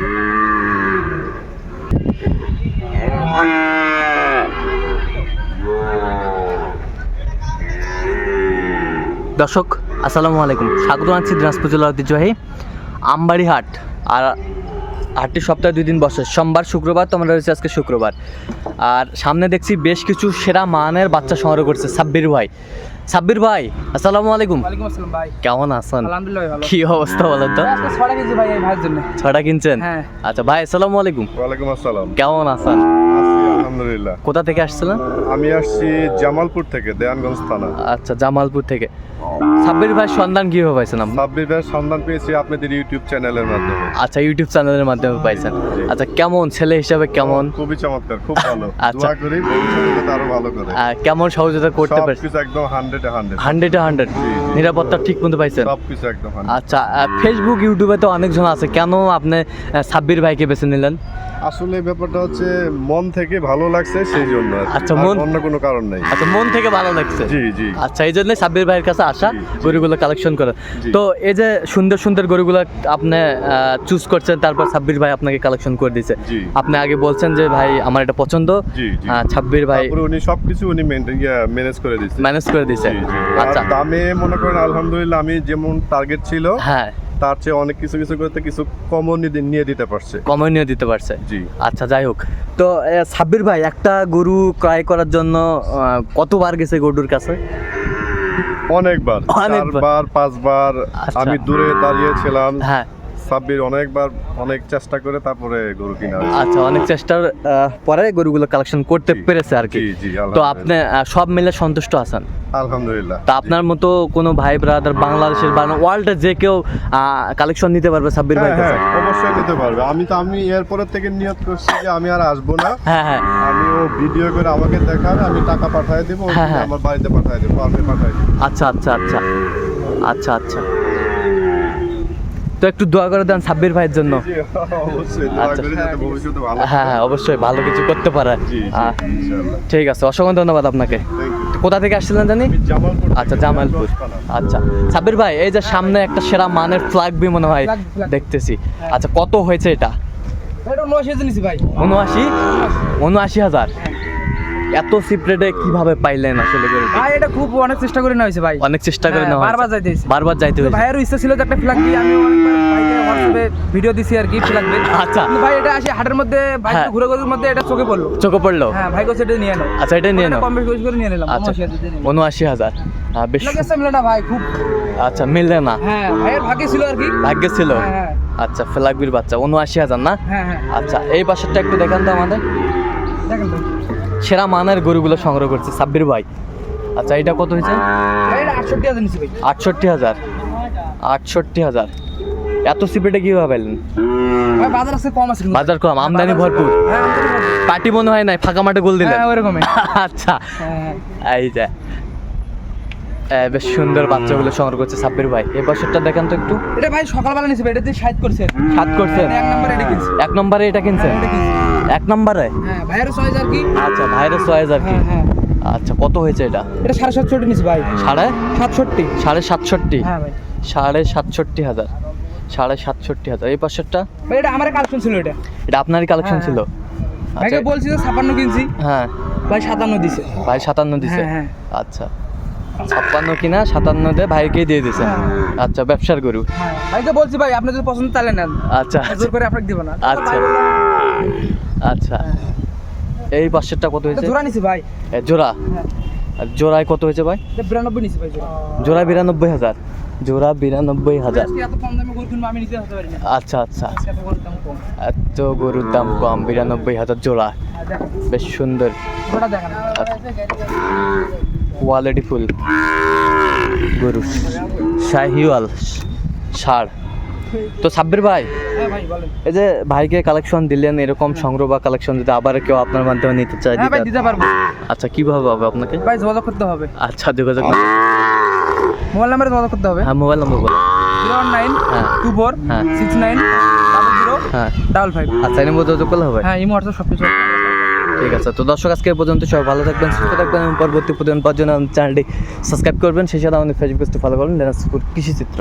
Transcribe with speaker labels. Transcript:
Speaker 1: দর্শক, আসসালামু আলাইকুম। স্বাগত জানাচ্ছি দিনাজপুর জেলার ঐতিহ্যবাহী আমবাড়ি হাট আর হাটটি সপ্তাহে দুই দিন বসে। সোমবার, শুক্রবার তোমরা রয়েছে আজকে শুক্রবার। আর সামনে দেখছি বেশ কিছু সেরা মানের বাচ্চা সংগ্রহ করছে সাব্বির ভাই। সাব্বির ভাই আসসালামু আলাইকুম।
Speaker 2: ওয়ালাইকুম আসসালাম ভাই।
Speaker 1: কেমন আছেন?
Speaker 2: আলহামদুলিল্লাহ ভালো।
Speaker 1: কি অবস্থা বলেন তো?
Speaker 2: আজকে ছড়া ভাই এই ভাইয়ের জন্য।
Speaker 1: ছটা কিনছেন?
Speaker 2: হ্যাঁ।
Speaker 1: আচ্ছা ভাই আসসালামু আলাইকুম।
Speaker 3: ওয়ালাইকুম আসসালাম।
Speaker 1: কেমন আছেন?
Speaker 3: আছি আলহামদুলিল্লাহ।
Speaker 1: কোথা থেকে আসছিলেন?
Speaker 3: আমি আসছি জামালপুর থেকে দেয়ানগঞ্জ থানা।
Speaker 1: আচ্ছা জামালপুর থেকে। সাব্বির ভাই সন্ধান কীভাবে পাইছেন আপনি?
Speaker 3: সাব্বির ভাইয়ের সন্ধান পেয়েছি আপনাদের ইউটিউব চ্যানেলের মাধ্যমে।
Speaker 1: আচ্ছা ইউটিউব চ্যানেলের মাধ্যমে পাইছেন। আচ্ছা কেমন ছেলে হিসাবে কেমন?
Speaker 3: খুবই চমৎকার খুব ভালো।
Speaker 1: আচ্ছা।
Speaker 3: করি ভবিষ্যতে আরও ভালো করে।
Speaker 1: কেমন সহযোগিতা করতে পারছেন?
Speaker 3: কিছু একদম হান্ড্রেড হান্ড্রেড
Speaker 1: হান্ড্রেড হান্ড্রেড। নিরাপত্তা ঠিক মতো পাইছেন?
Speaker 3: সব কিছু একদম
Speaker 1: আচ্ছা ফেসবুক ইউটিউবে তো অনেকজন আছে। কেন আপনি সাব্বির ভাইকে বেছে নিলেন?
Speaker 3: আসলে ব্যাপারটা হচ্ছে মন থেকে ভালো লাগছে সেই জন্য
Speaker 1: আচ্ছা, মন-
Speaker 3: অন্য কোনো কারণ নাই।
Speaker 1: আচ্ছা মন থেকে ভালো লাগছে?
Speaker 3: জি জি।
Speaker 1: আচ্ছা এই জন্য সাব্বির ভাইয়ের কাছে আসা। গরুগুলো কালেকশন করে। তো এই যে সুন্দর সুন্দর গরুগুলো আপনি চুজ করছেন তারপর সাব্বির ভাই আপনাকে কালেকশন করে দিয়েছে। আপনি আগে বলছেন যে ভাই আমার এটা পছন্দ। সাব্বির ভাই
Speaker 3: উনি সবকিছু উনি ম্যানেজ করে দিয়েছে।
Speaker 1: ম্যানেজ করে দিয়েছে। আচ্ছা।
Speaker 3: দামে মনে করেন আলহামদুলিল্লাহ আমি যেমন টার্গেট ছিল
Speaker 1: হ্যাঁ।
Speaker 3: তার চেয়ে অনেক কিছু কিছু করতে কিছু কমন নিয়ে দিতে পারছে।
Speaker 1: কমন নিয়ে দিতে পারছে।
Speaker 3: জি।
Speaker 1: আচ্ছা যাই হোক। তো সাব্বির ভাই একটা গরু ক্রয় করার জন্য কতবার গেছে গরুর কাছে?
Speaker 3: অনেকবার।
Speaker 1: অনেকবার।
Speaker 3: পাঁচবার
Speaker 1: আচ্ছা।
Speaker 3: আমি দূরে দাঁড়িয়েছিলাম।
Speaker 1: হ্যাঁ।
Speaker 3: সাব্বির অনেকবার অনেক চেষ্টা করে তারপরে গরু কিনা
Speaker 1: আচ্ছা অনেক চেষ্টার পরে গরুগুলো কালেকশন করতে পেরেছে আর কি। তো আপনি সব মিলে সন্তুষ্ট আছেন?
Speaker 3: আলহামদুলিল্লাহ।
Speaker 1: তা আপনার মতো কোনো ভাই ব্রাদার বাংলাদেশের বা ওয়ার্ল্ডে যে কেউ কালেকশন নিতে পারবে সাব্বির
Speaker 3: হ্যাঁ
Speaker 1: ভাই
Speaker 3: হ্যাঁ অবশ্যই নিতে পারবে। আমি তো আমি এরপরের থেকে নিয়ত করছি যে আমি আর আসব না।
Speaker 1: হ্যাঁ হ্যাঁ।
Speaker 3: আমি ও ভিডিও করে আমাকে দেখাবে আমি টাকা পাঠিয়ে দেবো
Speaker 1: হ্যাঁ।
Speaker 3: আমার বাড়িতে পাঠিয়ে দেবো আমি পাঠিয়ে দেবো
Speaker 1: আচ্ছা আচ্ছা আচ্ছা। আচ্ছা আচ্ছা। তো একটু দোয়া করে দেন সাব্বির ভাইয়ের জন্য।
Speaker 3: অবশ্যই
Speaker 1: আচ্ছা।
Speaker 3: করি যাতে ভবিষ্যতে ভালো
Speaker 1: হ্যাঁ হ্যাঁ অবশ্যই ভালো কিছু করতে পারে। ঠিক আছে অসংখ্য ধন্যবাদ আপনাকে। কোথা থেকে আসছিলেন জানি? আচ্ছা জামালপুর। আচ্ছা। সাব্বির ভাই এই যে সামনে একটা সেরা মানের ফ্ল্যাগ বি মনে হয়। দেখতেছি। আচ্ছা কত হয়েছে এটা? উনআশি। উনআশি হাজার। এত সিপ্রেটে কীভাবে পাইলেন আসলে?
Speaker 2: ভাই এটা খুব অনেক চেষ্টা করে নেওয়া হয়েছে ভাই।
Speaker 1: অনেক চেষ্টা করে
Speaker 2: হ্যাঁ,
Speaker 1: নেওয়া
Speaker 2: বারবার। যাইতে হয়েছে।
Speaker 1: বারবার যাইতে হয়েছে।
Speaker 2: ভাইয়েরও ইচ্ছা ছিল যে একটা ফ্ল্যাগ দিয়ে আমি ভিডিও দিছি আর কি ফ্ল্যাগ
Speaker 1: আচ্ছা।
Speaker 2: ভাই এটা আসে হাটের মধ্যে ভাই
Speaker 1: হ্যাঁ।
Speaker 2: ঘুরে ঘুরে মধ্যে এটা চোখে পড়ল।
Speaker 1: চোখে পড়ল?
Speaker 2: হ্যাঁ ভাই কাছে এটা নিয়ে নাও
Speaker 1: আচ্ছা এটা নিয়ে নাও।
Speaker 2: কম বেশি করে নিয়ে নিলাম
Speaker 1: আচ্ছা।
Speaker 2: উনআশি হাজার দিয়ে নিলাম।
Speaker 1: উনআশি হাজার। আহ, বেশ।
Speaker 2: লাগে মিলে না ভাই খুব।
Speaker 1: আচ্ছা মিললে না?
Speaker 2: হ্যাঁ ভাইয়ের ভাগ্যে ছিল আর কি।
Speaker 1: ভাগ্যে ছিল?
Speaker 2: হ্যাঁ।
Speaker 1: আচ্ছা ফ্ল্যাগবির বাচ্চা উনআশি হাজার না? আচ্ছা এই পাশেরটা একটু দেখান তো আমাদের।
Speaker 2: দেখেন
Speaker 1: সেরা মানের গরুগুলো সংগ্রহ করছে সাব্বির ভাই। আচ্ছা এটা কত হয়েছে?
Speaker 2: আটষট্টি হাজার।
Speaker 1: আটষট্টি হাজার। এত সিপেটে কীভাবে পেলেন?
Speaker 2: বাজার আছে কম আছে
Speaker 1: বাজার কম আমদানি ভরপুর।
Speaker 2: হ্যাঁ
Speaker 1: পার্টি মনে হয় নাই ফাঁকা মাঠে গোল দিলেন।
Speaker 2: হ্যাঁ
Speaker 1: আচ্ছা
Speaker 2: হ্যাঁ
Speaker 1: এই যে। বেশ সুন্দর বাচ্চাগুলো সংগ্রহ করছে সাব্বির ভাই। এই বছরটা দেখেন তো একটু।
Speaker 2: এটা ভাই সকালবেলা ভাই এটা দিয়ে সাইড করছে।
Speaker 1: সাত করছেন
Speaker 2: এক নম্বরে এটা কিনছে।
Speaker 1: এক নম্বরে এটা
Speaker 2: কিনছি।
Speaker 1: এক নম্বরে?
Speaker 2: হ্যাঁ ভাইয়েরও ছয় হাজার কি?
Speaker 1: আচ্ছা ভাইরাস ছয় হাজার কি?
Speaker 2: হ্যাঁ হ্যাঁ।
Speaker 1: আচ্ছা কত হয়েছে এটা?
Speaker 2: এটা সাড়ে সাতষট্টি নিছি ভাই।
Speaker 1: সাড়ে?
Speaker 2: সাতষট্টি।
Speaker 1: সাড়ে সাতষট্টি?
Speaker 2: হ্যাঁ ভাই।
Speaker 1: সাড়ে সাতষট্টি হাজার। সাড়ে সাতষট্টি হাজার। এই পাশেরটা?
Speaker 2: ভাই এটা আমার কালেকশন ছিল এটা।
Speaker 1: এটা আপনারই কালেকশন ছিল?
Speaker 2: ভাইকে
Speaker 1: আচ্ছা।
Speaker 2: বলছি যে ছাপান্ন কিনছি।
Speaker 1: হ্যাঁ।
Speaker 2: ভাই সাতান্ন দিছে।
Speaker 1: ভাই সাতান্ন দিছে। আচ্ছা। ছাপ্পান্ন কিনা সাতান্ন দিয়ে ভাইকেই দিয়ে দিছে। আচ্ছা ব্যবসার গরু।
Speaker 2: ভাইকে বলছি ভাই আপনি যদি পছন্দ তাহলে নেন।
Speaker 1: আচ্ছা।
Speaker 2: জোর করে আপনাকে দিব না।
Speaker 1: আচ্ছা। আচ্ছা। এই পাশেরটা কত হয়েছে?
Speaker 2: জোড়া নিছি ভাই।
Speaker 1: জোড়া?
Speaker 2: হ্যাঁ।
Speaker 1: আর জোড়ায় কত হয়েছে ভাই?
Speaker 2: বিরানব্বই নিছি ভাই জোড়া।
Speaker 1: বিরানব্বই হাজার। জোড়া বিরানব্বই হাজার। আচ্ছা আচ্ছা।
Speaker 2: এত গরুর দাম কম।
Speaker 1: বিরানব্বই হাজার জোড়া।
Speaker 2: হ্যাঁ,
Speaker 1: বেশ সুন্দর। কোয়ালিটি ফুল গরু। শাহিওয়াল ষাড় তো সাব্বির ভাই
Speaker 2: হ্যাঁ
Speaker 1: এই যে ভাইকে কালেকশন দিলেন এরকম সংগ্রহ বা কালেকশন যদি আবার কেউ আপনার মাধ্যমে নিতে চায়
Speaker 2: হ্যাঁ
Speaker 1: দিতে-
Speaker 2: পারব।
Speaker 1: আচ্ছা কীভাবে হবে আপনাকে?
Speaker 2: ভাই যোগাযোগ করতে হবে।
Speaker 1: আচ্ছা যোগাযোগ
Speaker 2: মোবাইল নাম্বারে যোগাযোগ করতে হবে।
Speaker 1: হ্যাঁ মোবাইল নম্বর বলো
Speaker 2: জিরো ওয়ান নাইন
Speaker 1: হ্যাঁ।
Speaker 2: টু ফোর
Speaker 1: হ্যাঁ।
Speaker 2: সিক্স নাইন ডাবল জিরো
Speaker 1: হ্যাঁ।
Speaker 2: Double five.
Speaker 1: আচ্ছা এই যোগাযোগ করলে হবে?
Speaker 2: হ্যাঁ ইমো হোয়াটসঅ্যাপ সব কিছু
Speaker 1: ঠিক আছে তো দর্শক আজকে পর্যন্ত সবাই ভালো থাকবেন সুস্থ থাকবেন এবং পরবর্তী প্রতিদিন পাওয়ার জন্য চ্যানেলটি সাবস্ক্রাইব করবেন। সেই সাথে আমাদের ফেসবুক পেজটি ফলো করবেন কৃষি চিত্র